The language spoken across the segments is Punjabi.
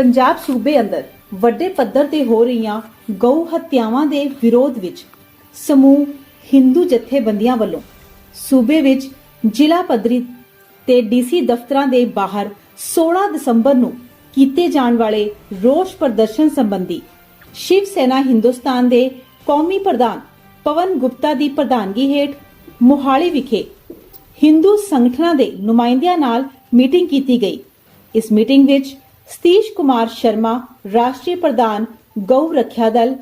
ਪੰਜਾਬ ਸੂਬੇ ਅੰਦਰ ਵੱਡੇ ਪੱਧਰ ਤੇ ਹੋ ਰਹੀਆਂ ਗਊ ਹੱਤਿਆਵਾਂ ਦੇ ਵਿਰੋਧ ਵਿੱਚ ਸਮੂਹ ਹਿੰਦੂ ਜਥੇਬੰਦੀਆਂ ਵੱਲੋਂ ਸੂਬੇ ਵਿੱਚ ਜ਼ਿਲ੍ਹਾ ਪੱਧਰੀ ਤੇ ਡੀਸੀ ਦਫ਼ਤਰਾਂ ਦੇ ਬਾਹਰ 16 ਦਸੰਬਰ ਨੂੰ ਕੀਤੇ ਜਾਣ ਵਾਲੇ ਰੋਸ ਪ੍ਰਦਰਸ਼ਨ ਸੰਬੰਧੀ ਸ਼ਿਵ ਸੈਨਾ ਹਿੰਦੁਸਤਾਨ ਦੇ ਕੌਮੀ ਪ੍ਰਧਾਨ ਪਵਨ ਗੁਪਤਾ ਦੀ ਪ੍ਰਧਾਨਗੀ ਹੇਠ ਮੋਹਾਲੀ ਵਿਖੇ ਹਿੰਦੂ ਸੰਗਠਨਾਂ ਦੇ ਨੁਮਾਇੰਦਿਆਂ ਨਾਲ ਮੀਟਿੰਗ ਕੀਤੀ ਗਈ। ਇਸ ਮੀਟਿੰਗ ਵਿੱਚ ਸਤੀਸ਼ ਕੁਮਾਰ ਸ਼ਰਮਾ, ਰਾਸ਼ਟਰੀ ਪ੍ਰਧਾਨ ਗਊ ਰੱਖਿਆ ਦਲ,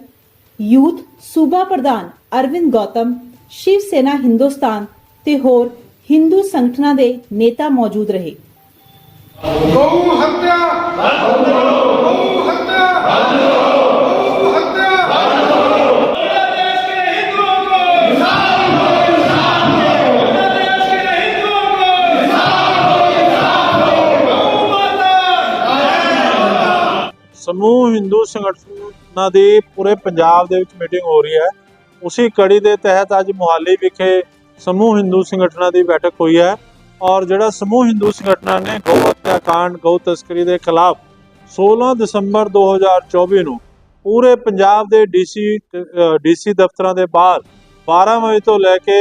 ਯੂਥ ਸੂਬਾ ਪ੍ਰਧਾਨ ਅਰਵਿੰਦ ਗੌਤਮ, ਸ਼ਿਵ ਸੈਨਾ ਹਿੰਦੁਸਤਾਨ ਤੇ ਹੋਰ ਹਿੰਦੂ ਸੰਗਠਨਾਂ ਦੇ ਨੇਤਾ ਮੌਜੂਦ ਰਹੇ। ਗਊ ਹੱਤਿਆ! ਗਊ ਹੱਤਿਆ! ਗਊ ਸਮੂਹ ਹਿੰਦੂ ਸੰਗਠਨਾਂ ਦੀ ਪੂਰੇ ਪੰਜਾਬ ਦੇ ਵਿੱਚ ਮੀਟਿੰਗ ਹੋ ਰਹੀ ਹੈ। ਉਸੇ ਕੜੀ ਦੇ ਤਹਿਤ ਅੱਜ ਮੁਹਾਲੀ ਵਿਖੇ ਸਮੂਹ ਹਿੰਦੂ ਸੰਗਠਨਾਂ ਦੀ ਬੈਠਕ ਹੋਈ ਹੈ ਔਰ ਜਿਹੜਾ ਸਮੂਹ ਹਿੰਦੂ ਸੰਗਠਨਾਂ ਨੇ ਗਊ ਹੱਤਿਆ ਕਾਂਡ, ਗਊ ਤਸਕਰੀ ਦੇ ਖਿਲਾਫ 16 ਦਸੰਬਰ 2024 ਨੂੰ ਪੂਰੇ ਪੰਜਾਬ ਦੇ ਡੀਸੀ ਡੀਸੀ ਦਫ਼ਤਰਾਂ ਦੇ ਬਾਹਰ 12 ਵਜੇ ਤੋਂ ਲੈ ਕੇ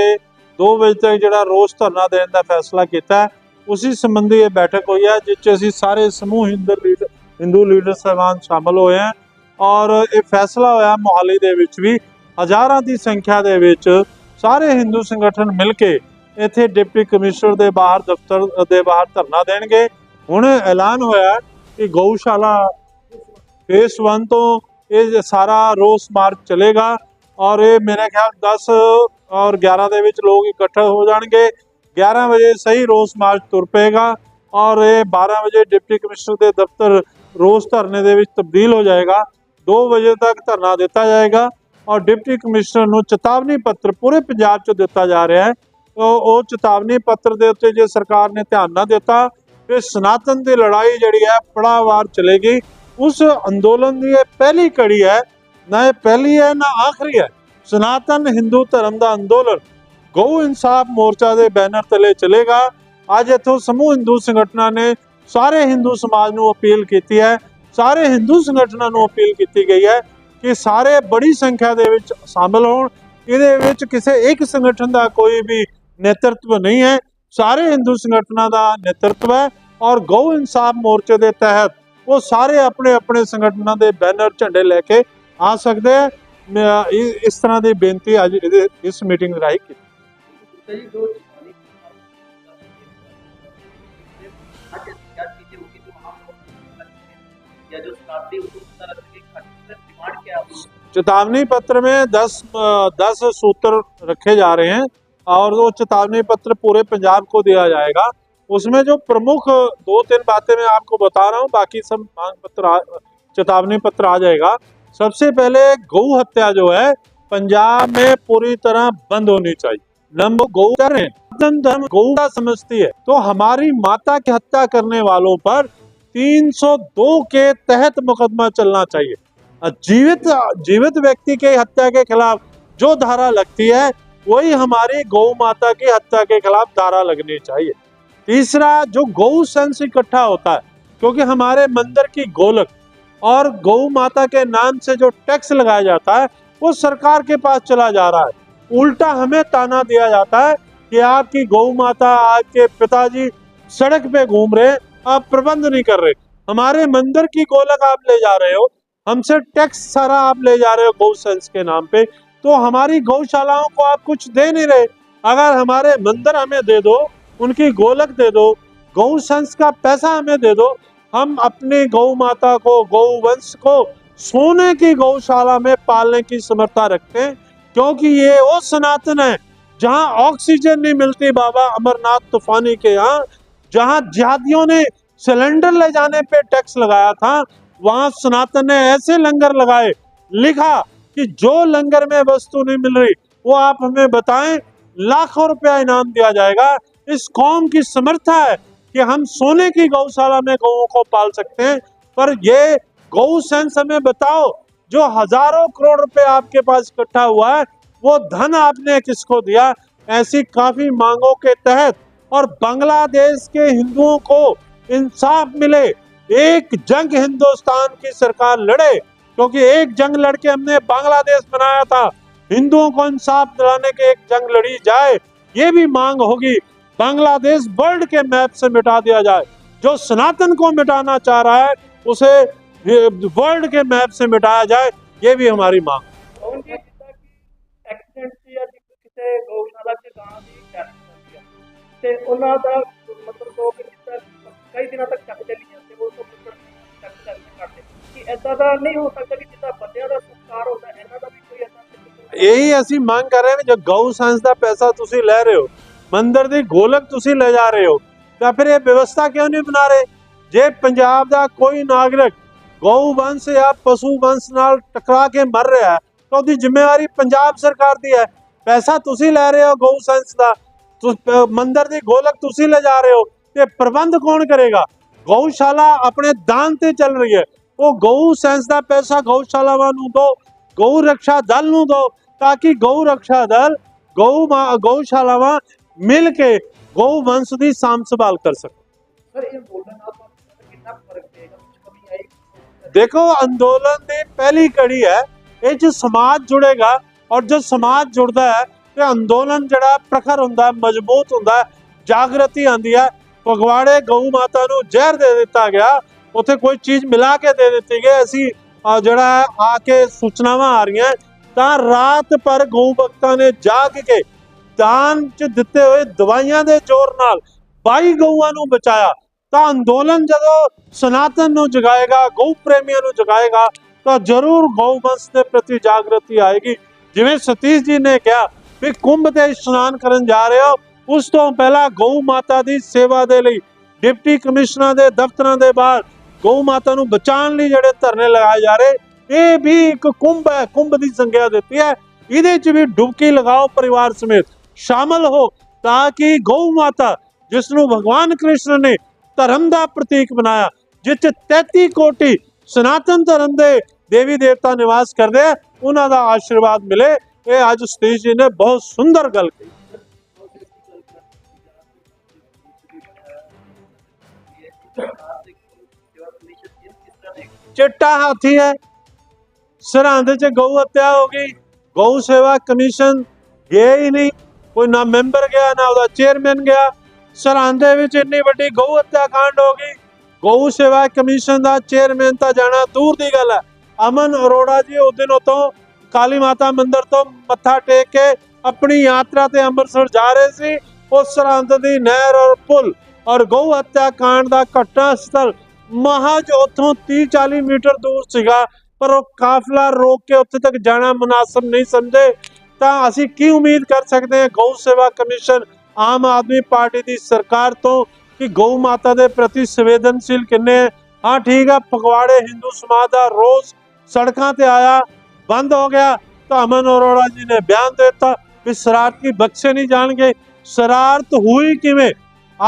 2 ਵਜੇ ਤੱਕ ਜਿਹੜਾ ਰੋਸ ਧਰਨਾ ਦੇਣ ਦਾ ਫੈਸਲਾ ਕੀਤਾ ਹੈ, ਉਸੇ ਸੰਬੰਧੀ ਇਹ ਬੈਠਕ ਹੋਈ ਹੈ, ਜਿਸ 'ਚ ਅਸੀਂ ਸਾਰੇ ਸਮੂਹ ਹਿੰਦੂ ਲੀਡਰ ਹਿੰਦੂ ਲੀਡਰ ਸਾਹਿਬਾਨ ਸ਼ਾਮਲ ਹੋਏ ਹਨ ਔਰ ਇਹ ਫੈਸਲਾ ਹੋਇਆ ਮੋਹਾਲੀ ਦੇ ਵਿੱਚ ਵੀ ਹਜ਼ਾਰਾਂ ਦੀ ਸੰਖਿਆ ਦੇ ਵਿੱਚ ਸਾਰੇ ਹਿੰਦੂ ਸੰਗਠਨ ਮਿਲ ਕੇ ਇੱਥੇ ਡਿਪਟੀ ਕਮਿਸ਼ਨਰ ਦੇ ਬਾਹਰ ਦਫ਼ਤਰ ਦੇ ਬਾਹਰ ਧਰਨਾ ਦੇਣਗੇ। ਹੁਣ ਐਲਾਨ ਹੋਇਆ ਕਿ ਗਊਸ਼ਾਲਾ ਫੇਸ 1 ਤੋਂ ਇਹ ਸਾਰਾ ਰੋਸ ਮਾਰਚ ਚਲੇਗਾ ਔਰ ਇਹ ਮੇਰੇ ਖਿਆਲ 10 ਔਰ 11 ਦੇ ਵਿੱਚ ਲੋਕ ਇਕੱਠੇ ਹੋ ਜਾਣਗੇ। 11 ਵਜੇ ਸਹੀ ਰੋਸ ਮਾਰਚ ਤੁਰ ਪਏਗਾ ਔਰ ਇਹ 12 ਵਜੇ ਡਿਪਟੀ ਕਮਿਸ਼ਨਰ ਦੇ ਦਫ਼ਤਰ ਰੋਸ ਧਰਨੇ ਦੇ ਵਿੱਚ ਤਬਦੀਲ ਹੋ ਜਾਏਗਾ। 2 ਵਜੇ ਤੱਕ ਧਰਨਾ ਦਿੱਤਾ ਜਾਏਗਾ ਔਰ ਡਿਪਟੀ ਕਮਿਸ਼ਨਰ ਨੂੰ ਚੇਤਾਵਨੀ ਪੱਤਰ ਪੂਰੇ ਪੰਜਾਬ 'ਚ ਦਿੱਤਾ ਜਾ ਰਿਹਾ ਹੈ। ਉਹ ਉਹ ਚੇਤਾਵਨੀ ਪੱਤਰ ਦੇ ਉੱਤੇ ਜੇ ਸਰਕਾਰ ਨੇ ਧਿਆਨ ਨਾ ਦਿੱਤਾ, ਫਿਰ ਸਨਾਤਨ ਦੀ ਲੜਾਈ ਜਿਹੜੀ ਹੈ ਪੜਾਵਾਰ ਚਲੇਗੀ। ਉਸ ਅੰਦੋਲਨ ਦੀ ਇਹ ਪਹਿਲੀ ਕੜੀ ਹੈ, ਨਾ ਇਹ ਪਹਿਲੀ ਹੈ, ਨਾ ਆਖਰੀ ਹੈ। ਸਨਾਤਨ ਹਿੰਦੂ ਧਰਮ ਦਾ ਅੰਦੋਲਨ ਗਊ ਇਨਸਾਫ ਮੋਰਚਾ ਦੇ ਬੈਨਰ ਤਲੇ ਚਲੇਗਾ। ਅੱਜ ਇੱਥੋਂ ਸਮੂਹ ਹਿੰਦੂ ਸੰਗਠਨਾਂ ਨੇ ਸਾਰੇ ਹਿੰਦੂ ਸਮਾਜ ਨੂੰ ਅਪੀਲ ਕੀਤੀ ਹੈ, ਸਾਰੇ ਹਿੰਦੂ ਸੰਗਠਨਾਂ ਨੂੰ ਅਪੀਲ ਕੀਤੀ ਗਈ ਹੈ ਕਿ ਸਾਰੇ ਬੜੀ ਸੰਖਿਆ ਦੇ ਵਿੱਚ ਸ਼ਾਮਲ ਹੋਣ, ਇਹਦੇ ਵਿੱਚ ਕਿਸੇ ਇੱਕ ਸੰਗਠਨ ਦਾ ਕੋਈ ਵੀ ਨੇਤਰਤਵ ਨਹੀਂ ਹੈ। ਸਾਰੇ ਹਿੰਦੂ ਸੰਗਠਨਾਂ ਦਾ ਨੇਤਰਤਵ ਹੈ ਔਰ ਗਊ ਇਨਸਾਫ ਮੋਰਚੇ ਦੇ ਤਹਿਤ ਉਹ ਸਾਰੇ ਆਪਣੇ ਆਪਣੇ ਸੰਗਠਨਾਂ ਦੇ ਬੈਨਰ ਝੰਡੇ ਲੈ ਕੇ ਆ ਸਕਦੇ ਹੈ। ਇਸ ਤਰ੍ਹਾਂ ਦੀ ਬੇਨਤੀ ਅੱਜ ਇਹਦੇ, ਇਸ ਮੀਟਿੰਗ ਰਾਹੀਂ ਕੀਤੀ। चेतावनी पत्र में 10 दस सूत्र रखे जा रहे हैं और वो चेतावनी पत्र पूरे पंजाब को दिया जाएगा। उसमें जो प्रमुख दो तीन बातें मैं आपको बता रहा हूँ, बाकी सब मांग पत्र चेतावनी पत्र आ जाएगा। सबसे पहले गौ हत्या जो है, पंजाब में पूरी तरह बंद होनी चाहिए। नंबर गौ कर। रहे हैं गौ का समझती है। तो हमारी माता की हत्या करने वालों पर 302 के तहत मुकदमा चलना चाहिए। जीवित जीवित व्यक्ति के हत्या के खिलाफ जो धारा लगती है वही हमारी गौ माता की हत्या के खिलाफ धारा लगनी चाहिए। तीसरा जो गौ सेंस इकट्ठा होता है क्योंकि हमारे मंदिर की गोलक और गौ माता के नाम से जो टैक्स लगाया जाता है वो सरकार के पास चला जा रहा है। उल्टा हमें ताना दिया जाता है कि आपकी गौ माता आपके पिताजी सड़क पे घूम रहे हैं, आप प्रबंध नहीं कर रहे। हमारे मंदिर की गोलक आप ले जा रहे हो, हमसे टैक्स सारा आप ले जा रहे हो गौ सेंस के नाम पे। तो हमारी गौशालाओं को आप कुछ दे नहीं रहे। अगर हमारे मंदिर हमें दे दो, उनकी गोलक दे दो, गौ सेंस का पैसा हमें दे दो, हम अपनी गौ माता को, गौ वंश को सोने की गौशाला में पालने की समर्था रखते हैं, क्योंकि ये वो सनातन है, जहाँ ऑक्सीजन नहीं मिलती बाबा अमरनाथ तूफानी के यहाँ जहाँ जिहादियों ने सिलेंडर ले जाने पे टैक्स लगाया था, वहाँ सनातन ने ऐसे लंगर लगाए, लिखा कि जो लंगर में वस्तु नहीं मिल रही, वो आप हमें बताएँ, लाखों रुपया इनाम दिया जाएगा। इस कौम की समर्था है कि हम सोने की गौशाला में गौओं को पाल सकते हैं, पर ये गौ सेंस हमें बताओ, जो हज़ारों करोड़ रुपए आपके पास इकट्ठा हुआ है, वो धन आपने किसको दिया? ऐसी काफ़ी मांगों के तहत और बांग्लादेश के हिंदुओं को इंसाफ मिले। एक जंग हिंदुस्तान की सरकार लड़े, क्योंकि एक जंग लड़के हमने बांग्लादेश बनाया था। हिंदुओं को इंसाफ दिलाने के एक जंग लड़ी जाए, ये भी मांग होगी। बांग्लादेश वर्ल्ड के मैप से मिटा दिया जाए। जो सनातन को मिटाना चाह रहा है, उसे वर्ल्ड के मैप से मिटाया जाए, ये भी हमारी मांग। ਤੇ ਉਹਨਾਂ ਦਾ ਮਤਲਬ ਲੋਕ ਜਿੱਦਾਂ ਕਈ ਦਿਨਾਂ ਤੱਕ ਚੱਕ ਚੱਲੀਆਂ ਤੇ ਉਹ ਤੋਂ ਪੁੱਛਣ ਚੱਕ ਚੱਕ ਕਰਦੇ। ਕਿ ਐਦਾਂ ਦਾ ਨਹੀਂ ਹੋ ਸਕਦਾ ਕਿ ਜਿੱਦਾਂ ਬੰਦਿਆਂ ਦਾ ਸੰਸਕਾਰ ਹੁੰਦਾ, ਇਹਨਾਂ ਦਾ ਵੀ ਕੋਈ ਐਦਾਂ ਇਹੀ ਅਸੀਂ ਮੰਗ ਕਰ ਰਹੇ ਹਾਂ ਜੋ ਗਊ ਸੰਸ ਦਾ ਪੈਸਾ ਤੁਸੀਂ ਲੈ ਰਹੇ ਹੋ, ਮੰਦਰ ਦੀ ਗੋਲਕ ਤੁਸੀਂ ਲੈ ਜਾ ਰਹੇ ਹੋ, ਤਾਂ ਫਿਰ ਇਹ ਵਿਵਸਥਾ ਕਿਉਂ ਨਹੀਂ ਬਣਾ ਰਹੇ? ਜੇ ਪੰਜਾਬ ਦਾ ਕੋਈ ਨਾਗਰਿਕ ਗਊ ਵੰਸ਼ ਜਾਂ ਪਸ਼ੂ ਵੰਸ਼ ਨਾਲ ਟਕਰਾ ਕੇ ਮਰ ਰਿਹਾ ਹੈ, ਤਾਂ ਉਹਦੀ ਜ਼ਿੰਮੇਵਾਰੀ ਪੰਜਾਬ ਸਰਕਾਰ ਦੀ ਹੈ। ਪੈਸਾ ਤੁਸੀਂ ਲੈ ਰਹੇ ਹੋ ਗਊ ਸੰਸ ਦਾ ਮੰਦਰ ਦੀ ਗੋਲਕ ਤੁਸੀਂ ਲੈ ਜਾ ਰਹੇ ਹੋ ਤੇ ਪ੍ਰਬੰਧ ਕੌਣ ਕਰੇਗਾ? ਗਊਸ਼ਾਲਾ ਆਪਣੇ ਦਾਨ ਤੇ ਚੱਲ ਰਹੀ ਹੈ। ਉਹ ਗਊ ਸੈਂਸ ਦਾ ਪੈਸਾ ਗਊਸ਼ਾਲਾਵਾਂ ਨੂੰ ਦੋ ਗਊ ਰੱਖਿਆ ਦਲ ਨੂੰ ਦੋ ਤਾਂ ਕਿ ਗਊ ਰੱਖਿਆ ਦਲ ਗਊ ਮਾ- ਗਊਸ਼ਾਲਾਵਾਂ ਮਿਲ ਕੇ ਗਊ ਵੰਸ਼ ਦੀ ਸਾਂਭ ਸੰਭਾਲ ਕਰ ਸਕਣ। ਸਰ ਇਹ ਬੋਲਣ ਨਾਲ ਕਿੰਨਾ ਫ਼ਰਕ ਪਏਗਾ ਕਮੀ ਦੇਖੋ ਅੰਦੋਲਨ ਦੀ ਪਹਿਲੀ ਕੜੀ ਹੈ ਇਹ ਚ ਸਮਾਜ ਜੁੜੇਗਾ ਔਰ ਜਦ ਸਮਾਜ ਜੁੜਦਾ ਹੈ ਤੇ ਅੰਦੋਲਨ ਜਿਹੜਾ ਪ੍ਰਖਰ ਹੁੰਦਾ, ਮਜ਼ਬੂਤ ਹੁੰਦਾ, ਜਾਗਰਤੀ ਆਂਦੀ ਹੈ। ਫਗਵਾੜੇ ਗਊ ਮਾਤਾ ਨੂੰ ਜ਼ਹਿਰ ਦੇ ਦਿੱਤਾ ਗਿਆ। ਉੱਥੇ ਕੋਈ ਚੀਜ਼ ਮਿਲਾ ਕੇ ਦੇ ਦਿੱਤੀ ਗਈ। ਅਸੀਂ ਜਿਹੜਾ ਹੈ, ਆ ਕੇ ਸੂਚਨਾਵਾਂ ਆ ਰਹੀਆਂ। ਤਾਂ ਰਾਤ ਪਰ ਗਊ ਭਗਤਾਂ ਨੇ ਜਾਗ ਕੇ ਦਾਨ ਚ ਦਿੱਤੇ ਹੋਏ ਦਵਾਈਆਂ ਦੇ ਜ਼ੋਰ ਨਾਲ 22 ਗਊਆਂ ਨੂੰ ਬਚਾਇਆ। ਤਾਂ ਅੰਦੋਲਨ ਜਦੋਂ ਸਨਾਤਨ ਨੂੰ ਜਗਾਏਗਾ, ਗਊ ਪ੍ਰੇਮੀਆਂ ਨੂੰ ਜਗਾਏਗਾ, ਤਾਂ ਜ਼ਰੂਰ ਗਊ ਵੰਸ਼ ਦੇ ਪ੍ਰਤੀ ਜਾਗਰਤੀ ਆਏਗੀ। ਜਿਵੇਂ ਸਤੀਸ਼ ਜੀ ਨੇ ਕਿਹਾ ਵੀ ਕੁੰਭ ਤੇ ਇਸ਼ਨਾਨ ਕਰਨ ਜਾ ਰਹੇ ਹੋ, ਉਸ ਤੋਂ ਪਹਿਲਾਂ ਗਊ ਮਾਤਾ ਦੀ ਸੇਵਾ ਦੇ ਲਈ ਡਿਪਟੀ ਕਮਿਸ਼ਨਰਾਂ ਦੇ ਦਫ਼ਤਰਾਂ ਦੇ ਬਾਹਰ ਗਊ ਮਾਤਾ ਨੂੰ ਬਚਾਉਣ ਲਈ ਜਿਹੜੇ ਧਰਨੇ ਲਗਾਏ ਜਾ ਰਹੇ, ਇਹ ਵੀ ਇੱਕ ਕੁੰਭ ਹੈ, ਕੁੰਭ ਦੀ ਸੰਗਿਆ ਦਿੱਤੀ ਹੈ। ਇਹਦੇ 'ਚ ਵੀ ਡੁਬਕੀ ਲਗਾਓ ਪਰਿਵਾਰ ਸਮੇਤ, ਸ਼ਾਮਲ ਹੋ ਤਾਂ ਕਿ ਗਊ ਮਾਤਾ, ਜਿਸ ਨੂੰ ਭਗਵਾਨ ਕ੍ਰਿਸ਼ਨ ਨੇ ਧਰਮ ਦਾ ਪ੍ਰਤੀਕ ਬਣਾਇਆ, ਜਿਸ 'ਚ 33 ਕੋਟੀ ਸਨਾਤਨ ਧਰਮ ਦੇ ਦੇਵੀ ਦੇਵਤਾ ਨਿਵਾਸ ਕਰਦੇ ਆ, ਉਹਨਾਂ ਦਾ ਆਸ਼ੀਰਵਾਦ ਮਿਲੇ। ਇਹ ਅੱਜ ਸਤੀਸ਼ ਜੀ ਨੇ ਬਹੁਤ ਸੁੰਦਰ ਗੱਲ ਕਹੀ ਚਿੱਟਾ ਹਾਥੀ ਹੈ ਸਰਹੰਦ ਚ ਗਊ ਹੱਤਿਆ ਹੋ ਗਈ ਗਊ ਸੇਵਾ ਕਮਿਸ਼ਨ ਗਿਆ ਹੀ ਨਹੀਂ ਕੋਈ ਨਾ ਮੈਂਬਰ ਗਿਆ ਨਾ ਉਹਦਾ ਚੇਅਰਮੈਨ ਗਿਆ ਸਰਹੰਦ ਦੇ ਵਿੱਚ ਇੰਨੀ ਵੱਡੀ ਗਊ ਹੱਤਿਆ ਕਾਂਡ ਹੋ ਗਈ ਗਊ ਸੇਵਾ ਕਮਿਸ਼ਨ ਦਾ ਚੇਅਰਮੈਨ ਤਾਂ ਜਾਣਾ ਦੂਰ ਦੀ ਗੱਲ ਹੈ ਅਮਨ ਅਰੋੜਾ ਜੀ ਉਸ ਦਿਨ ਉਤੋਂ ਕਾਲੀ ਮਾਤਾ ਮੰਦਿਰ ਤੋਂ ਮੱਥਾ ਟੇਕ ਕੇ ਆਪਣੀ ਯਾਤਰਾ ਤੇ ਅੰਮ੍ਰਿਤਸਰ ਜਾ ਰਹੇ ਸੀ। ਉਸ ਸਰਹੰਦ ਦੀ ਨਹਿਰ ਔਰ ਪੁਲ ਔਰ ਗਊ ਹੱਤਿਆ ਕਾਂਡ ਦਾ ਘਟਨਾ ਸਥਲ ਮਹਾਜ ਉੱਥੋਂ 30 40 ਮੀਟਰ ਦੂਰ ਸੀਗਾ, ਪਰ ਉਹ ਕਾਫਲਾ ਰੋਕ ਕੇ ਉੱਥੇ ਤੱਕ ਜਾਣਾ ਮੁਨਾਸਬ ਨਹੀਂ ਸਮਝੇ। ਤਾਂ ਅਸੀਂ ਕੀ ਉਮੀਦ ਕਰ ਸਕਦੇ ਹਾਂ ਗਊ ਸੇਵਾ ਕਮਿਸ਼ਨ ਆਮ ਆਦਮੀ ਪਾਰਟੀ ਦੀ ਸਰਕਾਰ ਤੋਂ ਕਿ ਗਊ ਮਾਤਾ ਦੇ ਪ੍ਰਤੀ ਸੰਵੇਦਨਸ਼ੀਲ ਕਿੰਨੇ ਹੈ। ਹਾਂ, ਠੀਕ ਆ, ਫਗਵਾੜੇ ਹਿੰਦੂ ਸਮਾਜ ਦਾ ਰੋਜ਼ ਸੜਕਾਂ ਤੇ ਆਇਆ। ਬੰਦ ਹੋ ਗਿਆ। ਤਾਂ ਅਮਨ ਅਰੋੜਾ ਜੀ ਨੇ ਬਿਆਨ ਦੇ ਦਿੱਤਾ ਵੀ ਸ਼ਰਾਰਤੀ ਬਖਸ਼ੇ ਨਹੀਂ ਜਾਣਗੇ। ਸ਼ਰਾਰਤ ਹੋਈ ਕਿਵੇਂ?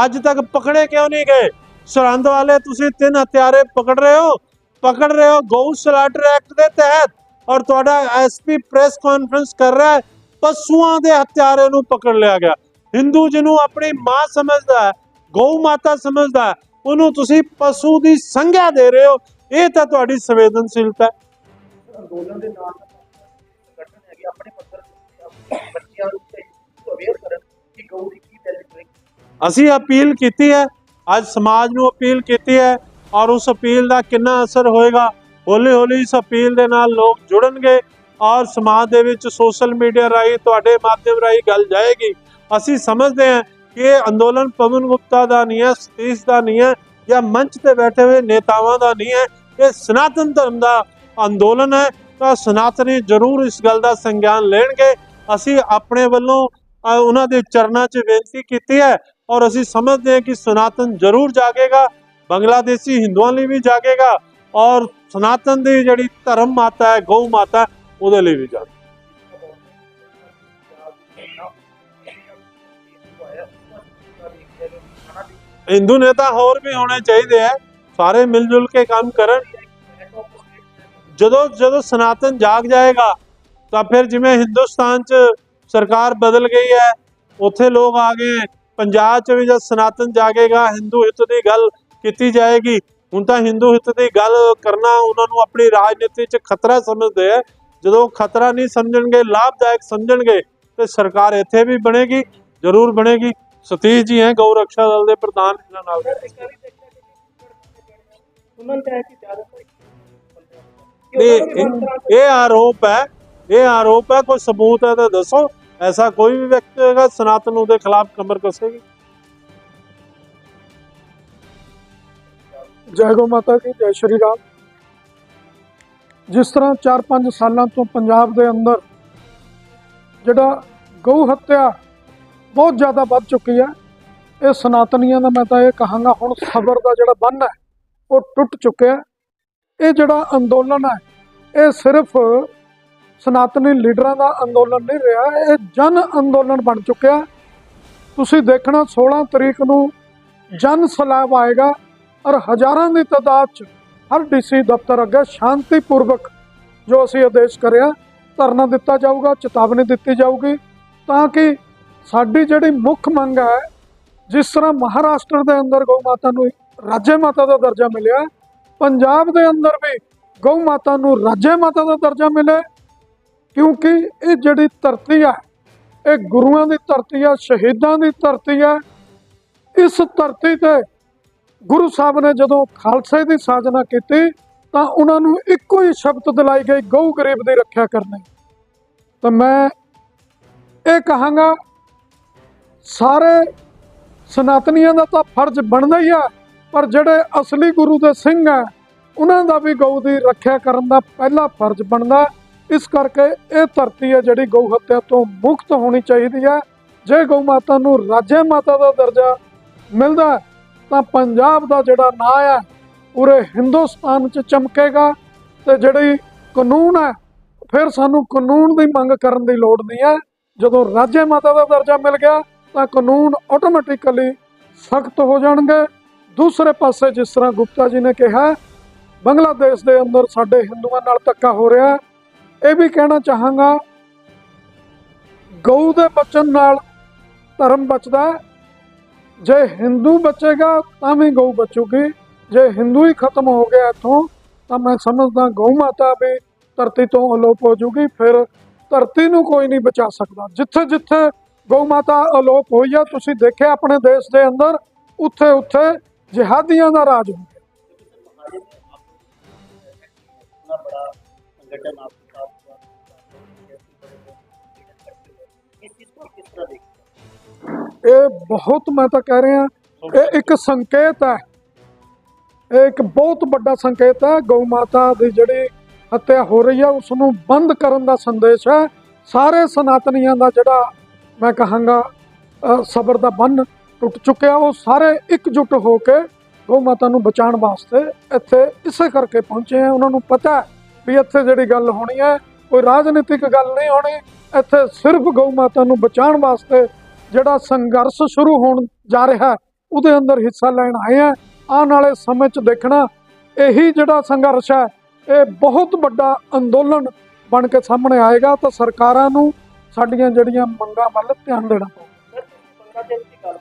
ਅੱਜ ਤੱਕ ਪਕੜੇ ਕਿਉਂ ਨਹੀਂ ਗਏ? ਸਰਹੰਦ ਵਾਲੇ, ਤੁਸੀਂ ਤਿੰਨ ਹਥਿਆਰੇ ਪਕੜ ਰਹੇ ਹੋ। ਪਕੜ ਰਹੇ ਹੋ ਗਊ ਸਲਾਟਰ ਐਕਟ ਦੇ ਤਹਿਤ। ਔਰ ਤੁਹਾਡਾ ਐਸਪੀ ਪ੍ਰੈਸ ਕਾਨਫਰੰਸ ਕਰ ਰਿਹਾ ਹੈ, ਪਸ਼ੂਆਂ ਦੇ ਹਥਿਆਰੇ ਨੂੰ ਪਕੜ ਲਿਆ ਗਿਆ। ਹਿੰਦੂ ਜਿਹਨੂੰ ਆਪਣੀ ਮਾਂ ਸਮਝਦਾ ਹੈ, ਗਊ ਮਾਤਾ ਸਮਝਦਾ ਹੈ, ਉਹਨੂੰ ਤੁਸੀਂ ਪਸ਼ੂ ਦੀ ਸੰਗਿਆ ਦੇ ਰਹੇ ਹੋ। ਇਹ ਤਾਂ ਤੁਹਾਡੀ ਸੰਵੇਦਨਸ਼ੀਲਤਾ ਹੈ। ਅੰਦੋਲਨ ਦੇ ਨਾਲ ਸੰਗਠਨ ਹੈਗੇ, ਆਪਣੇ ਪੱਧਰ ਤੇ ਬੱਚਿਆਂ ਨੂੰ ਅਵੇਅਰ ਕਰਨ ਕਿ ਗਊ ਦੀ ਕੀ ਵੈਲਿਊ ਹੋਏਗੀ? ਅਸੀਂ ਅਪੀਲ ਕੀਤੀ ਹੈ, ਅੱਜ ਸਮਾਜ ਨੂੰ ਅਪੀਲ ਕੀਤੀ ਹੈ ਔਰ ਉਸ ਅਪੀਲ ਦਾ ਕਿੰਨਾ ਅਸਰ ਹੋਏਗਾ ਹੌਲੀ ਹੌਲੀ ਇਸ ਅਪੀਲ ਦੇ ਨਾਲ ਲੋਕ ਜੁੜਨਗੇ ਔਰ ਸਮਾਜ ਦੇ ਵਿੱਚ ਸੋਸ਼ਲ ਮੀਡੀਆ ਰਾਹੀਂ ਤੁਹਾਡੇ ਮਾਧਿਅਮ ਰਾਹੀਂ ਗੱਲ ਜਾਏਗੀ। ਅਸੀਂ ਸਮਝਦੇ ਹਾਂ ਕਿ ਇਹ ਅੰਦੋਲਨ ਪਵਨ ਗੁਪਤਾ ਦਾ ਨਹੀਂ ਹੈ, ਸਤੀਸ਼ ਦਾ ਨਹੀਂ ਹੈ ਜਾਂ ਮੰਚ ਤੇ ਬੈਠੇ ਹੋਏ ਨੇਤਾਵਾਂ ਦਾ ਨਹੀਂ ਹੈ, ਇਹ ਸਨਾਤਨ ਧਰਮ ਦਾ ਅੰਦੋਲਨ ਹੈ, ਤਾਂ ਸਨਾਤਨੀ ਜ਼ਰੂਰ ਇਸ ਗੱਲ ਦਾ ਸੰਗਿਆਨ ਲੈਣਗੇ। ਅਸੀਂ ਆਪਣੇ ਵੱਲੋਂ ਉਹਨਾਂ ਦੇ ਚਰਨਾਂ 'ਚ ਬੇਨਤੀ ਕੀਤੀ ਹੈ ਔਰ ਅਸੀਂ ਸਮਝਦੇ ਹਾਂ ਕਿ ਸਨਾਤਨ ਜ਼ਰੂਰ ਜਾਗੇਗਾ, ਬੰਗਲਾਦੇਸ਼ੀ ਹਿੰਦੂਆਂ ਲਈ ਵੀ ਜਾਗੇਗਾ ਔਰ ਸਨਾਤਨ ਦੀ ਜਿਹੜੀ ਧਰਮ ਮਾਤਾ ਹੈ, ਗਊ ਮਾਤਾ, ਉਹਦੇ ਲਈ ਵੀ ਜਾਗੇਗਾ। ਹਿੰਦੂ ਨੇਤਾ ਹੋਰ ਵੀ ਹੋਣੇ ਚਾਹੀਦੇ ਆ ਸਾਰੇ ਮਿਲ ਜੁਲ ਕੇ ਕੰਮ ਕਰਨ। ਜਦੋਂ ਜਦੋਂ ਸਨਾਤਨ ਜਾਗ ਜਾਏਗਾ, ਤਾਂ ਫਿਰ ਜਿਵੇਂ ਹਿੰਦੁਸਤਾਨ 'ਚ ਸਰਕਾਰ ਬਦਲ ਗਈ ਹੈ, ਉੱਥੇ ਲੋਕ ਆ ਗਏ, ਪੰਜਾਬ 'ਚ ਵੀ ਜਦ ਸਨਾਤਨ ਜਾਗੇਗਾ, ਹਿੰਦੂ ਹਿੱਤ ਦੀ ਗੱਲ ਕੀਤੀ ਜਾਏਗੀ, ਹੁਣ ਤਾਂ ਹਿੰਦੂ ਹਿੱਤ ਦੀ ਗੱਲ ਕਰਨਾ ਉਹਨਾਂ ਨੂੰ ਆਪਣੀ ਰਾਜਨੀਤੀ 'ਚ ਖਤਰਾ ਸਮਝਦੇ ਆ ਜਦੋਂ ਖਤਰਾ ਨਹੀਂ ਸਮਝਣਗੇ, ਲਾਭਦਾਇਕ ਸਮਝਣਗੇ, ਤੇ ਸਰਕਾਰ ਇੱਥੇ ਵੀ ਬਣੇਗੀ, ਜ਼ਰੂਰ ਬਣੇਗੀ। ਸਤੀਸ਼ ਜੀ ਹੈ, ਗਊ ਰੱਖਿਆ ਦਲ ਦੇ ਪ੍ਰਧਾਨ, ਇਹਨਾਂ ਨਾਲ। ਸਰ ਇੱਕ ਵਾਰੀ ਕਿ ਸੁਣਨ ਤੇ ਇਹ ਇਹ- ਇਹ ਆਰੋਪ ਹੈ ਇਹ ਆਰੋਪ ਹੈ ਕੋਈ ਸਬੂਤ ਹੈ ਤਾਂ ਦੱਸੋ। ਐਸਾ ਕੋਈ ਵੀ ਵਿਅਕਤੀ ਹੋਏਗਾ ਸਨਾਤਨ ਨੂੰ ਦੇ ਖਿਲਾਫ ਕਮਰ ਕੱਸੇਗੀ? ਜੈ ਗੋ ਮਾਤਾ ਕੀ ਜੈ ਸ਼੍ਰੀ ਰਾਮ। ਜਿਸ ਤਰ੍ਹਾਂ 4-5 ਸਾਲਾਂ ਤੋਂ ਪੰਜਾਬ ਦੇ ਅੰਦਰ ਜਿਹੜਾ ਗਊ ਹੱਤਿਆ ਬਹੁਤ ਜ਼ਿਆਦਾ ਵੱਧ ਚੁੱਕੀ ਹੈ ਇਹ ਸਨਾਤਨੀਆਂ ਦਾ ਮੈਂ ਤਾਂ ਇਹ ਕਹਾਂਗਾ ਹੁਣ ਸਬਰ ਦਾ ਜਿਹੜਾ ਬੰਨ ਹੈ ਉਹ ਟੁੱਟ ਚੁੱਕਿਆ ਹੈ। ਇਹ ਜਿਹੜਾ ਅੰਦੋਲਨ ਹੈ, ਇਹ ਸਿਰਫ ਸਨਾਤਨੀ ਲੀਡਰਾਂ ਦਾ ਅੰਦੋਲਨ ਨਹੀਂ ਰਿਹਾ, ਇਹ ਜਨ ਅੰਦੋਲਨ ਬਣ ਚੁੱਕਿਆ। ਤੁਸੀਂ ਦੇਖਣਾ 16 ਤਰੀਕ ਨੂੰ ਜਨ ਸਲਾਬ ਆਏਗਾ ਔਰ ਹਜ਼ਾਰਾਂ ਦੀ ਤਾਦਾਦ 'ਚ ਹਰ ਡੀਸੀ ਦਫ਼ਤਰ ਅੱਗੇ ਸ਼ਾਂਤੀਪੂਰਵਕ ਜੋ ਅਸੀਂ ਆਦੇਸ਼ ਕਰਿਆ, ਧਰਨਾ ਦਿੱਤਾ ਜਾਊਗਾ, ਚੇਤਾਵਨੀ ਦਿੱਤੀ ਜਾਊਗੀ ਤਾਂ ਕਿ ਸਾਡੀ ਜਿਹੜੀ ਮੁੱਖ ਮੰਗ ਹੈ, ਜਿਸ ਤਰ੍ਹਾਂ ਮਹਾਰਾਸ਼ਟਰ ਦੇ ਅੰਦਰ ਗਊ ਮਾਤਾ ਨੂੰ ਰਾਜੇ ਮਾਤਾ ਦਾ ਦਰਜਾ ਮਿਲਿਆ ਪੰਜਾਬ ਦੇ ਅੰਦਰ ਵੀ ਗਊ ਮਾਤਾ ਨੂੰ ਰਾਜੇ ਮਾਤਾ ਦਾ ਦਰਜਾ ਮਿਲੇ, ਕਿਉਂਕਿ ਇਹ ਜਿਹੜੀ ਧਰਤੀ ਹੈ ਇਹ ਗੁਰੂਆਂ ਦੀ ਧਰਤੀ ਹੈ ਸ਼ਹੀਦਾਂ ਦੀ ਧਰਤੀ ਹੈ ਇਸ ਧਰਤੀ ਤੇ ਗੁਰੂ ਸਾਹਿਬ ਨੇ ਜਦੋਂ ਖਾਲਸੇ ਦੀ ਸਾਜਨਾ ਕੀਤੀ, ਤਾਂ ਉਹਨਾਂ ਨੂੰ ਇੱਕੋ ਹੀ ਸ਼ਬਦ ਦਿਲਾਈ ਗਈ, ਗਊ ਗਰੀਬ ਦੀ ਰੱਖਿਆ ਕਰਨੀ। ਤਾਂ ਮੈਂ ਇਹ ਕਹਾਂਗਾ, ਸਾਰੇ ਸਨਾਤਨੀਆਂ ਦਾ ਤਾਂ ਫਰਜ਼ ਬਣਦਾ ਹੀ ਆ ਪਰ ਜਿਹੜੇ ਅਸਲੀ ਗੁਰੂ ਦੇ ਸਿੰਘ ਆ ਉਹਨਾਂ ਦਾ ਵੀ ਗਊ ਦੀ ਰੱਖਿਆ ਕਰਨ ਦਾ ਪਹਿਲਾ ਫਰਜ਼ ਬਣਦਾ ਇਸ ਕਰਕੇ ਇਹ ਧਰਤੀ ਹੈ ਜਿਹੜੀ ਗਊ ਹੱਤਿਆ ਤੋਂ ਮੁਕਤ ਹੋਣੀ ਚਾਹੀਦੀ ਹੈ। ਜੇ ਗਊ ਮਾਤਾ ਨੂੰ ਰਾਜੇ ਮਾਤਾ ਦਾ ਦਰਜਾ ਮਿਲਦਾ ਤਾਂ ਪੰਜਾਬ ਦਾ ਜਿਹੜਾ ਨਾਂ ਹੈ, ਪੂਰੇ ਹਿੰਦੁਸਤਾਨ 'ਚ ਚਮਕੇਗਾ। ਤੇ ਜਿਹੜੀ ਕਾਨੂੰਨ ਹੈ, ਫਿਰ ਸਾਨੂੰ ਕਾਨੂੰਨ ਦੀ ਮੰਗ ਕਰਨ ਦੀ ਲੋੜ ਨਹੀਂ ਹੈ। ਜਦੋਂ ਰਾਜੇ ਮਾਤਾ ਦਾ ਦਰਜਾ ਮਿਲ ਗਿਆ, ਤਾਂ ਕਾਨੂੰਨ ਆਟੋਮੈਟਿਕਲੀ ਸਖਤ ਹੋ ਜਾਣਗੇ। ਦੂਸਰੇ ਪਾਸੇ ਜਿਸ ਤਰ੍ਹਾਂ ਗੁਪਤਾ ਜੀ ਨੇ ਕਿਹਾ, ਬੰਗਲਾਦੇਸ਼ ਦੇ ਅੰਦਰ ਸਾਡੇ ਹਿੰਦੂਆਂ ਨਾਲ ਧੱਕਾ ਹੋ ਰਿਹਾ, ਇਹ ਵੀ ਕਹਿਣਾ ਚਾਹਾਂਗਾ, ਗਊ ਦੇ ਬਚਨ ਨਾਲ ਧਰਮ ਬਚਦਾ ਜੇ ਹਿੰਦੂ ਬਚੇਗਾ ਤਾਂ ਵੀ ਗਊ ਬਚੂਗੀ, ਜੇ ਹਿੰਦੂ ਹੀ ਖਤਮ ਹੋ ਗਿਆ ਇੱਥੋਂ, ਤਾਂ ਮੈਂ ਸਮਝਦਾ ਗਊ ਮਾਤਾ ਵੀ ਧਰਤੀ ਤੋਂ ਅਲੋਪ ਹੋ ਜੂਗੀ, ਫਿਰ ਧਰਤੀ ਨੂੰ ਕੋਈ ਨਹੀਂ ਬਚਾ ਸਕਦਾ। ਜਿੱਥੇ ਜਿੱਥੇ ਗਊ ਮਾਤਾ ਅਲੋਪ ਹੋਈ ਆ, ਤੁਸੀਂ ਦੇਖਿਆ ਆਪਣੇ ਦੇਸ਼ ਦੇ ਅੰਦਰ, ਉੱਥੇ ਉੱਥੇ ਜਿਹਾਦੀਆਂ ਦਾ ਰਾਜ ਹੋ ਇਹ ਬਹੁਤ ਮੈਂ ਤਾਂ ਕਹਿ ਰਿਹਾ, ਇਹ ਇੱਕ ਸੰਕੇਤ ਹੈ। ਇਹ ਇੱਕ ਬਹੁਤ ਵੱਡਾ ਸੰਕੇਤ ਹੈ। ਗਊ ਮਾਤਾ ਦੀ ਜਿਹੜੀ ਹੱਤਿਆ ਹੋ ਰਹੀ ਹੈ ਉਸ ਨੂੰ ਬੰਦ ਕਰਨ ਦਾ ਸੰਦੇਸ਼ ਹੈ। ਸਾਰੇ ਸਨਾਤਨੀਆਂ ਦਾ ਜਿਹੜਾ ਮੈਂ ਕਹਾਂਗਾ ਸਬਰ ਦਾ ਬੰਨ ਟੁੱਟ ਚੁੱਕਿਆ, ਉਹ ਸਾਰੇ ਇਕਜੁੱਟ ਹੋ ਕੇ ਗਊ ਮਾਤਾ ਨੂੰ ਬਚਾਉਣ ਵਾਸਤੇ ਇੱਥੇ ਇਸੇ ਕਰਕੇ ਪਹੁੰਚੇ ਆ ਉਹਨਾਂ ਨੂੰ ਪਤਾ ਵੀ ਇੱਥੇ ਜਿਹੜੀ ਗੱਲ ਹੋਣੀ ਹੈ, ਕੋਈ ਰਾਜਨੀਤਿਕ ਗੱਲ ਨਹੀਂ ਹੋਣੀ। ਇੱਥੇ ਸਿਰਫ ਗਊ ਮਾਤਾ ਨੂੰ ਬਚਾਉਣ ਵਾਸਤੇ ਜਿਹੜਾ ਸੰਘਰਸ਼ ਸ਼ੁਰੂ ਹੋਣ ਜਾ ਰਿਹਾ ਉਹਦੇ ਅੰਦਰ ਹਿੱਸਾ ਲੈਣ ਆਏ ਆ ਆਉਣ ਵਾਲੇ ਸਮੇਂ 'ਚ ਦੇਖਣਾ, ਇਹੀ ਜਿਹੜਾ ਸੰਘਰਸ਼ ਹੈ, ਇਹ ਬਹੁਤ ਵੱਡਾ ਅੰਦੋਲਨ ਬਣ ਕੇ ਸਾਹਮਣੇ ਆਏਗਾ। ਤਾਂ ਸਰਕਾਰਾਂ ਨੂੰ ਸਾਡੀਆਂ ਜਿਹੜੀਆਂ ਮੰਗਾਂ ਵੱਲ ਧਿਆਨ ਦੇਣਾ ਪਊਗਾ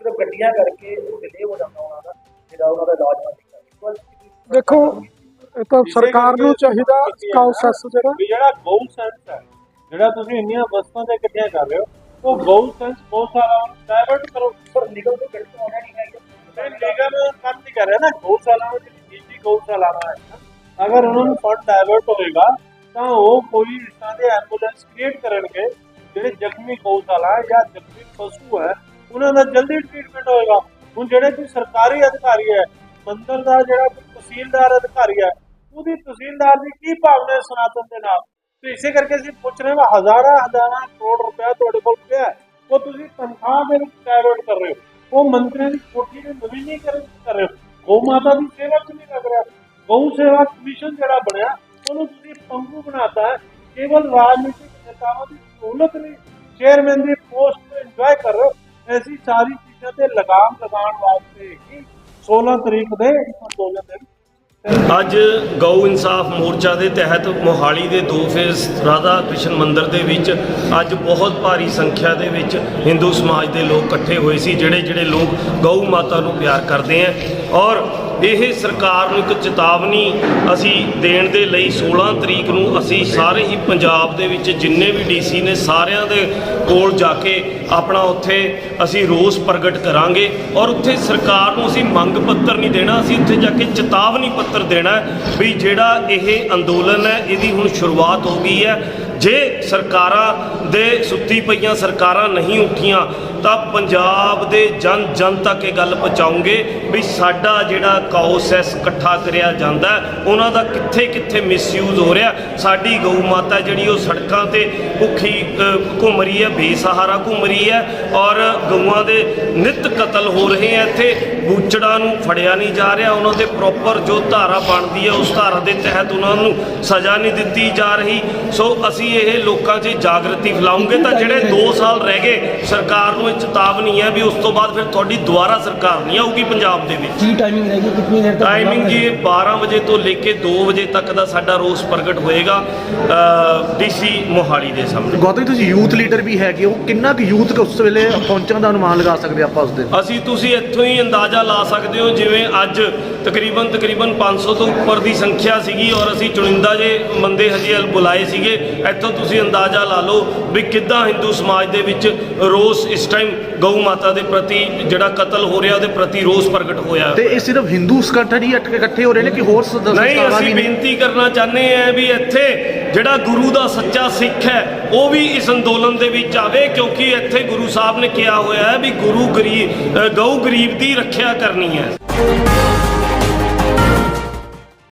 ਸਿਰਫ ਗੱਡੀਆਂ ਕਰਕੇ ਡਿਲੇ ਹੋ ਜਾਂਦਾ ਉਹਨਾਂ ਦਾ ਜਿਹੜਾ ਉਹਨਾਂ ਦਾ ਇਲਾਜ ਬੰਦ ਕਰ ਦੇਖੋ ਇਹ ਤਾਂ ਸਰਕਾਰ ਨੂੰ ਚਾਹੀਦਾ ਕਾਉਂਸੈਂਸ ਜਿਹੜਾ ਜਿਹੜਾ। ਗੋਲ ਸੈਂਸ ਹੈ ਜਿਹੜਾ ਤੁਸੀਂ ਇੰਨੀਆਂ ਵਸਤਾਂ ਤੇ ਇਕੱਠੀਆਂ ਕਰ ਰਹੇ ਹੋ ਉਹ ਗੋਲ ਸੈਂਸ ਬਹੁਤ ਸਾਰਾ ਡਾਇਵਰਟ ਕਰੋ। ਪਰ ਨਿਗਮ ਦੇ ਗੱਡੀ ਆਉਣਾ ਨਹੀਂ ਹੈ ਨਿਗਮ ਕੰਮ ਨਹੀਂ ਕਰ ਰਿਹਾ ਨਾ। ਗੋਲ ਸਾਲਾ ਵਿੱਚ ਨੀਤੀ ਗੋਲ ਸਾਲਾ ਹੈ ਅਗਰ ਉਹਨਾਂ ਨੂੰ ਫੰਡ ਡਾਇਵਰਟ ਹੋਏਗਾ ਤਾਂ ਉਹ ਕੋਈ ਇਸ ਤਰ੍ਹਾਂ ਦੇ ਐਂਬੂਲੈਂਸ ਕ੍ਰੀਏਟ ਕਰਨਗੇ ਜਿਹੜੇ ਜ਼ਖਮੀ ਗਊਸ਼ਾਲਾ ਜਾਂ ਜ਼ਖਮੀ ਪਸ਼ੂ ਹੈ ਉਹਨਾਂ ਦਾ ਜਲਦੀ ਟ੍ਰੀਟਮੈਂਟ ਹੋਏਗਾ। ਹੁਣ ਜਿਹੜੇ ਕੋਈ ਸਰਕਾਰੀ ਅਧਿਕਾਰੀ ਹੈ, ਮੰਦਰ ਦਾ ਜਿਹੜਾ ਕੋਈ ਤਹਿਸੀਲਦਾਰ ਅਧਿਕਾਰੀ ਹੈ, ਉਹਦੀ ਤਹਿਸੀਲਦਾਰ ਦੀ ਕੀ ਭਾਵਨਾ ਹੈ ਸਨਾਤਨ ਦੇ ਨਾਲ? ਤੇ ਇਸੇ ਕਰਕੇ ਅਸੀਂ ਪੁੱਛ ਰਹੇ ਹਾਂ ਹਜ਼ਾਰਾਂ ਹਜ਼ਾਰਾਂ ਕਰੋੜ ਰੁਪਇਆ ਤੁਹਾਡੇ ਕੋਲ ਪਿਆ ਹੈ। ਉਹ ਤੁਸੀਂ ਤਨਖਾਹ ਦੇ ਵਿੱਚ ਡਾਇਵਰਟ ਕਰ ਰਹੇ ਹੋ। ਉਹ ਮੰਤਰੀਆਂ ਦੀ ਕੋਠੀ ਦੇ ਨਵੀਨੀਕਰਨ ਕਰ ਰਹੇ ਹੋ। ਗਊ ਮਾਤਾ ਦੀ ਸੇਵਾ 'ਚ ਨਹੀਂ ਕਰ ਰਿਹਾ? ਗਊ ਸੇਵਾ ਕਮਿਸ਼ਨ ਜਿਹੜਾ ਬਣਿਆ, ਉਹਨੂੰ ਤੁਸੀਂ ਪੰਗੂ ਬਣਾਤਾ ਹੈ। ਕੇਵਲ ਰਾਜਨੀਤਿਕ ਨੇਤਾਵਾਂ ਦੀ ਸਹੂਲਤ ਲਈ ਚੇਅਰਮੈਨ ਦੀ ਪੋਸਟ ਨੂੰ ਇੰਜੋਏ ਕਰ ਰਹੇ ਹੋ। ਐਸੀ ਸਾਰੀ ਚੀਜ਼ਾਂ ਤੇ ਲਗਾਮ ਲਗਾਉਣ ਵਾਸਤੇ ਹੀ 16 ਤਰੀਕ ਦੇ ਅੰਦੋਲਨ ਦੇ ਅੱਜ ਗਊ ਇਨਸਾਫ ਮੋਰਚਾ ਦੇ ਤਹਿਤ ਮੋਹਾਲੀ ਦੇ ਦੋ ਫੇਜ਼ ਰਾਧਾ ਕ੍ਰਿਸ਼ਨ ਮੰਦਿਰ ਦੇ ਵਿੱਚ ਅੱਜ ਬਹੁਤ ਭਾਰੀ ਸੰਖਿਆ ਦੇ ਵਿੱਚ ਹਿੰਦੂ ਸਮਾਜ ਦੇ ਲੋਕ ਇਕੱਠੇ ਹੋਏ ਸੀ ਜਿਹੜੇ ਜਿਹੜੇ ਲੋਕ ਗਊ ਮਾਤਾ ਨੂੰ ਪਿਆਰ ਕਰਦੇ ਆ। ਔਰ ਇਹ ਸਰਕਾਰ ਨੂੰ ਇੱਕ ਚੇਤਾਵਨੀ ਅਸੀਂ ਦੇਣ ਦੇ ਲਈ 16 ਤਰੀਕ ਨੂੰ ਅਸੀਂ ਸਾਰੇ ਹੀ ਪੰਜਾਬ ਦੇ ਵਿੱਚ ਜਿੰਨੇ ਵੀ ਡੀਸੀ ਨੇ ਸਾਰਿਆਂ ਦੇ ਕੋਲ ਜਾ ਕੇ ਆਪਣਾ ਉੱਥੇ ਅਸੀਂ ਰੋਸ ਪ੍ਰਗਟ ਕਰਾਂਗੇ ਔਰ ਉੱਥੇ ਸਰਕਾਰ ਨੂੰ ਅਸੀਂ ਮੰਗ ਪੱਤਰ ਨਹੀਂ ਦੇਣਾ, ਅਸੀਂ ਉੱਥੇ ਜਾ ਕੇ ਚੇਤਾਵਨੀ ਪੱਤਰ ਦੇਣਾ ਵੀ ਜਿਹੜਾ ਇਹ ਅੰਦੋਲਨ ਹੈ, ਇਹਦੀ ਹੁਣ ਸ਼ੁਰੂਆਤ ਹੋ ਗਈ ਹੈ। ਜੇ ਸਰਕਾਰਾਂ ਦੇ ਸੁੱਤੀ ਪਈਆਂ ਸਰਕਾਰਾਂ ਨਹੀਂ ਉੱਠੀਆਂ, ਤਾਂ ਪੰਜਾਬ ਦੇ ਜਨ ਜਨ ਤੱਕ ਇਹ ਗੱਲ ਪਹੁੰਚਾਉਂਗੇ ਵੀ ਸਾਡਾ ਜਿਹੜਾ ਕਾਉਸੈਸ ਇਕੱਠਾ ਕਰਿਆ ਜਾਂਦਾ ਉਹਨਾਂ ਦਾ ਕਿੱਥੇ ਕਿੱਥੇ ਮਿਸਯੂਜ਼ ਹੋ ਰਿਹਾ। ਸਾਡੀ ਗਊ ਮਾਤਾ ਜਿਹੜੀ ਉਹ ਸੜਕਾਂ ਤੇ ਭੁੱਖੀ ਘੁੰਮ ਰਹੀ ਹੈ, ਬੇਸਹਾਰਾ ਘੁੰਮ ਰਹੀ ਹੈ ਔਰ ਗਊਆਂ ਦੇ ਨਿਤ ਕਤਲ ਹੋ ਰਹੇ ਹੈ ਇੱਥੇ। ਬੂਚੜਾਂ ਨੂੰ ਫੜਿਆ ਨਹੀਂ ਜਾ ਰਿਹਾ, ਉਹਨਾਂ 'ਤੇ ਪ੍ਰੋਪਰ ਜੋ ਧਾਰਾ ਬਣਦੀ ਹੈ, ਉਸ ਧਾਰਾ ਦੇ ਤਹਿਤ ਉਹਨਾਂ ਨੂੰ ਸਜ਼ਾ ਨਹੀਂ ਦਿੱਤੀ ਜਾ ਰਹੀ। ਸੋ ਅਸੀਂ ਅਸੀਂ ਇਹ ਲੋਕਾਂ 'ਚ ਜਾਗਰਤੀ ਫੈਲਾਉਂਗੇ ਤਾਂ ਜਿਹੜੇ 2 ਸਾਲ ਰਹਿ ਗਏ ਸਰਕਾਰ ਨੂੰ ਇਹ ਚੇਤਾਵਨੀ ਹੈ ਵੀ ਉਸ ਤੋਂ ਬਾਅਦ ਫਿਰ ਤੁਹਾਡੀ ਦੁਬਾਰਾ ਸਰਕਾਰ ਨਹੀਂ ਆਊਗੀ ਪੰਜਾਬ ਦੇ ਵਿੱਚ। ਕੀ ਟਾਈਮਿੰਗ ਰਹੇਗੀ ਕਿੰਨੀ ਦੇਰ ਤੱਕ ਟਾਈਮਿੰਗ ਜੀ 12 ਵਜੇ ਤੋਂ ਲੈ ਕੇ 2 ਵਜੇ ਤੱਕ ਦਾ ਸਾਡਾ ਰੋਸ ਪ੍ਰਗਟ ਹੋਏਗਾ ਡੀਸੀ ਮੋਹਾਲੀ ਦੇ ਸਾਹਮਣੇ। ਗੌਤਮ ਤੁਸੀਂ ਯੂਥ ਲੀਡਰ ਵੀ ਹੈਗੇ ਹੋ। ਕਿੰਨਾ ਕੁ ਯੂਥ ਉਸ ਵੇਲੇ ਪਹੁੰਚਣ ਦਾ ਅਨੁਮਾਨ ਲਗਾ ਸਕਦੇ ਆਪਾਂ ਉਸ ਦਿਨ? ਅਸੀਂ ਤੁਸੀਂ ਇੱਥੋਂ ਹੀ ਅੰਦਾਜ਼ਾ ਲਾ ਸਕਦੇ ਹੋ ਜਿਵੇਂ ਅੱਜ ਤਕਰੀਬਨ ਤਕਰੀਬਨ 500 ਤੋਂ ਉੱਪਰ ਦੀ ਸੰਖਿਆ ਸੀਗੀ ਔਰ ਅਸੀਂ ਚੁਣਿੰਦਾ ਜੇ ਮੰਦੇ ਹਜੇ ਬੁਲਾਏ ਸੀਗੇ ਇੱਥੋਂ ਤੁਸੀਂ ਅੰਦਾਜ਼ਾ ਲਾ ਲਓ ਵੀ ਕਿੱਦਾਂ ਹਿੰਦੂ ਸਮਾਜ ਦੇ ਵਿੱਚ ਰੋਸ ਇਸ ਟਾਈਮ ਗਊ ਮਾਤਾ ਦੇ ਪ੍ਰਤੀ ਜਿਹੜਾ ਕਤਲ ਹੋ ਰਿਹਾ ਉਹਦੇ ਪ੍ਰਤੀ ਰੋਸ ਪ੍ਰਗਟ ਹੋਇਆ ਤੇ ਇਹ ਸਿਰਫ ਹਿੰਦੂ ਸੰਗਠਨ ਹੀ ਇਕੱਠੇ ਹੋ ਰਹੇ ਨੇ ਕਿ ਹੋਰ ਨਹੀਂ ਅਸੀਂ ਬੇਨਤੀ ਕਰਨਾ ਚਾਹੁੰਦੇ ਹਾਂ ਵੀ ਇੱਥੇ ਜਿਹੜਾ ਗੁਰੂ ਦਾ ਸੱਚਾ ਸਿੱਖ ਹੈ ਉਹ ਵੀ ਇਸ ਅੰਦੋਲਨ ਦੇ ਵਿੱਚ ਆਵੇ ਕਿਉਂਕਿ ਇੱਥੇ ਗੁਰੂ ਸਾਹਿਬ ਨੇ ਕਿਹਾ ਹੋਇਆ ਹੈ ਵੀ ਗੁਰੂ ਗਰੀਬ ਗਊ ਗਰੀਬ ਦੀ ਰੱਖਿਆ ਕਰਨੀ ਹੈ।